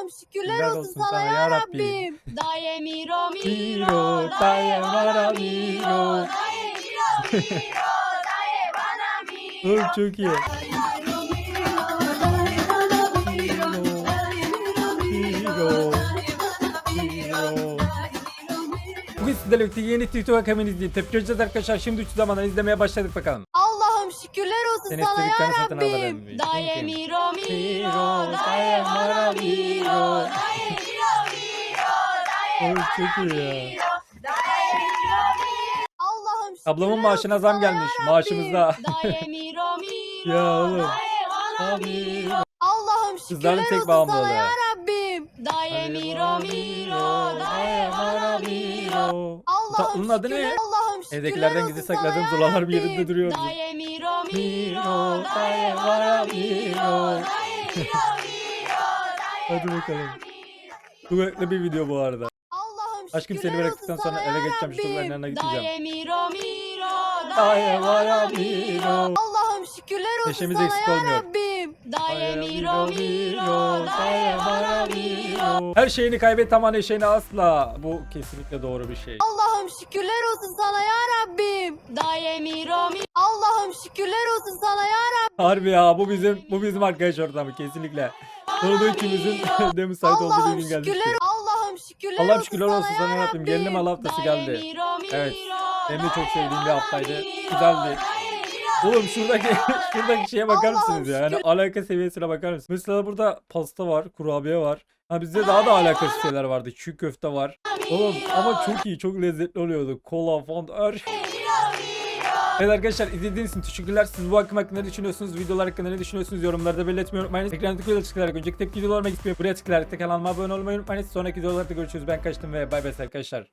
Allah'ım şükürler olsun, olsun sana, ya Rabbim. Daye miro miro, daye mara miro. daye miro miro, daye bana miro. Oğlum çok iyi. Bugün sizlerle birlikte yeni TikTok akımını izleyip tepki göreceğiz arkadaşlar. Şimdi 3 zamandan izlemeye başladık bakalım. Allah'ım şükürler olsun Seni sana ya istediklerini satın alırım Rabbim. Daye Çünkü- miro miro, daye bana miro. Daye miro miro, daye bana çok iyi ya. miro. Daye miro miro. Allah'ım şükürler Ablamın maaşına olsun zam sana ya gelmiş, Rabbim. maaşımızda. Daye miro miro, Ya oğlum. daye bana miro. Allah'ım Kızların şükürler tek olsun bağımlılığı. sana ya Rabbim. Daye miro miro, daye bana miro. Allah'ım Tatlının adı ne? şükürler- Allah'ım şükürler Evdekilerden gizli sakladığım zulalar bir yerinde Rabbim. duruyor. Daye miro Miro, daye bana miro. Daye miro miro, daye Hadi bakalım. Duetli bir video bu arada. Allah'ım Aşkım seni şükürler bıraktıktan olsun sonra sana eve ya geçeceğim, şu çocukların Rabbim. yanına gideceğim. Daye miro miro, Daye bana miro. miro. Allah'ım şükürler olsun Neşemiz sana eksik ya olmuyor. Rabbim. Daye Daye miro miro, daye bana miro. Her şeyini kaybet ama neşeni asla. Bu kesinlikle doğru bir şey. Allah'ım şükürler olsun sana ya Rabbim. Daye miro miro. Allah'ım şükürler olsun sana ya Rabbim. Harbi ya bu bizim bu bizim arkadaş ortamı kesinlikle. Da ikimizin de müsait olduğu bir Allah'ım gün geldi. şükürler, Allah'ım şükürler Allah'ım olsun şükürler olsun sana ya Rabbim. Gelinim Allah haftası geldi. Evet. Benim de çok sevdiğim bir haftaydı. Güzeldi. Oğlum şuradaki şuradaki şeye bakar mısınız ya? Yani alaka seviyesine bakar mısınız? Mesela burada pasta var, kurabiye var. Ha bizde daha da alakasız şeyler vardı. Çiğ köfte var. Oğlum ama çok iyi, çok lezzetli oluyordu. Kola, font, her Evet arkadaşlar izlediğiniz için teşekkürler. Siz bu hakkım hakkında ne düşünüyorsunuz? Videolar hakkında ne düşünüyorsunuz? Yorumlarda belirtmeyi unutmayın. Ekrandaki videoları tıklayarak önceki tepki videolarıma gitmeyi buraya tıklayarak da kanalıma abone olmayı unutmayın. Sonraki videolarda görüşürüz. Ben kaçtım ve bay bay arkadaşlar.